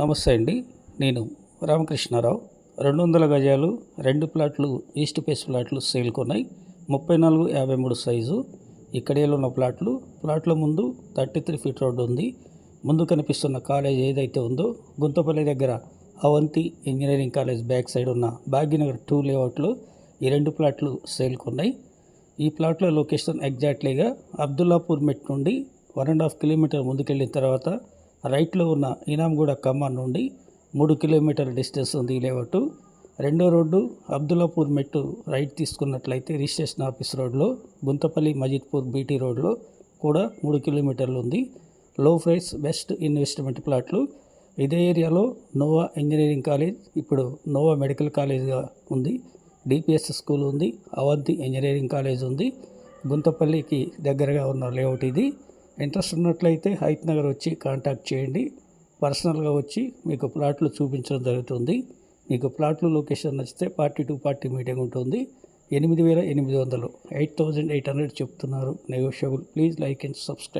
నమస్తే అండి. నేను రామకృష్ణారావు. రెండు వందల గజాలు రెండు ప్లాట్లు ఈస్ట్ పేస్ ప్లాట్లు సేల్ కొన్నాయి. ముప్పై నాలుగు యాభై మూడు సైజు. ఇక్కడేలో ఉన్న ప్లాట్లు ప్లాట్ల ముందు థర్టీ త్రీ ఫీట్ రోడ్డు ఉంది. ముందు కనిపిస్తున్న కాలేజ్ ఏదైతే ఉందో గుంతపల్లి దగ్గర Avanthi engineering college back side ఉన్న భాగ్యనగర్ టూ లేఅవుట్లో ఈ రెండు ప్లాట్లు సేల్ కొన్నాయి. ఈ ప్లాట్ల లొకేషన్ ఎగ్జాక్ట్లీగా అబ్దుల్లాపూర్ మెట్ నుండి వన్ అండ్ హాఫ్ కిలోమీటర్ ముందుకెళ్ళిన తర్వాత రైట్లో ఉన్న ఇనాంగూడ ఖమ్మం నుండి మూడు కిలోమీటర్ డిస్టెన్స్ ఉంది ఈ లేఅవుట్. రెండో రోడ్డు అబ్దుల్లాపూర్ మెట్టు రైట్ తీసుకున్నట్లయితే రిజిస్ట్రేషన్ ఆఫీస్ రోడ్లో గుంతపల్లి మజిద్పూర్ బీటీ రోడ్లో కూడా మూడు కిలోమీటర్లు ఉంది. లో ప్రైస్ బెస్ట్ ఇన్వెస్ట్మెంట్ ప్లాట్లు. ఇదే ఏరియాలో నోవా ఇంజనీరింగ్ కాలేజ్ ఇప్పుడు నోవా మెడికల్ కాలేజ్గా ఉంది. డిపిఎస్ స్కూల్ ఉంది. అవంతి ఇంజనీరింగ్ కాలేజ్ ఉంది. గుంతపల్లికి దగ్గరగా ఉన్న లేఅవుట్ ఇది. ఇంట్రెస్ట్ ఉన్నట్లయితే హైత్ నగర్ వచ్చి కాంటాక్ట్ చేయండి. పర్సనల్గా వచ్చి మీకు ప్లాట్లు చూపించడం జరుగుతుంది. మీకు ప్లాట్లు లొకేషన్ నచ్చితే పార్టీ టు పార్టీ మీటింగ్ ఉంటుంది. ఎనిమిది వేల ఎనిమిది వందలు. ఎయిట్ థౌజండ్ ఎయిట్ హండ్రెడ్ చెప్తున్నారు. Negotiable. Please like and subscribe.